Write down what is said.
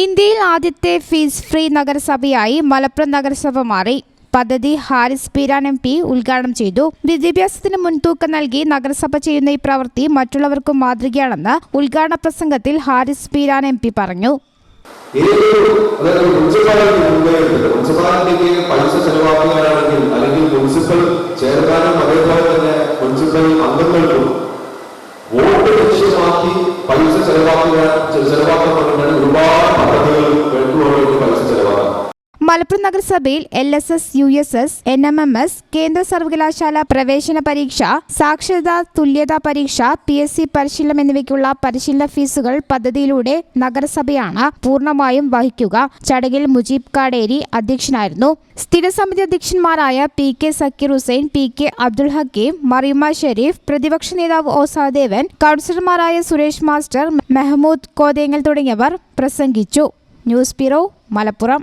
ഇന്ത്യയിൽ ആദ്യത്തെ fees free നഗരസഭയായി Malappuram നഗരസഭ മാറി. പദ്ധതി ഹാരിസ് പീരാൻ എം പി ഉദ്ഘാടനം ചെയ്തു. വിദ്യാഭ്യാസത്തിന് മുൻതൂക്കം നൽകി നഗരസഭ ചെയ്യുന്ന ഈ പ്രവൃത്തി മറ്റുള്ളവർക്കും മാതൃകയാണെന്ന് ഉദ്ഘാടന പ്രസംഗത്തിൽ ഹാരിസ് പീരാൻ എം പി പറഞ്ഞു. ചെലവാക്കുക മലപ്പുറം നഗരസഭയിൽ L S S U S S N M M S കേന്ദ്ര സർവകലാശാല പ്രവേശന പരീക്ഷ സാക്ഷരതാ തുല്യതാ പരീക്ഷ പി എസ് സി പരിശീലനം എന്നിവയ്ക്കുള്ള പരിശീലന ഫീസുകൾ പദ്ധതിയിലൂടെ നഗരസഭയാണ് പൂർണമായും വഹിക്കുക. ചടങ്ങിൽ മുജീബ് കാടേരി അധ്യക്ഷനായിരുന്നു. സ്ഥിരസമിതി അധ്യക്ഷന്മാരായ P K Zakir Hussain P K Abdul Hakeem Mariyumma Sharif പ്രതിപക്ഷ നേതാവ് ഓസാദേവൻ കൗൺസിലർമാരായ സുരേഷ് മാസ്റ്റർ മെഹമ്മൂദ് കോതേങ്ങൽ തുടങ്ങിയവർ പ്രസംഗിച്ചു. News bureau Malappuram.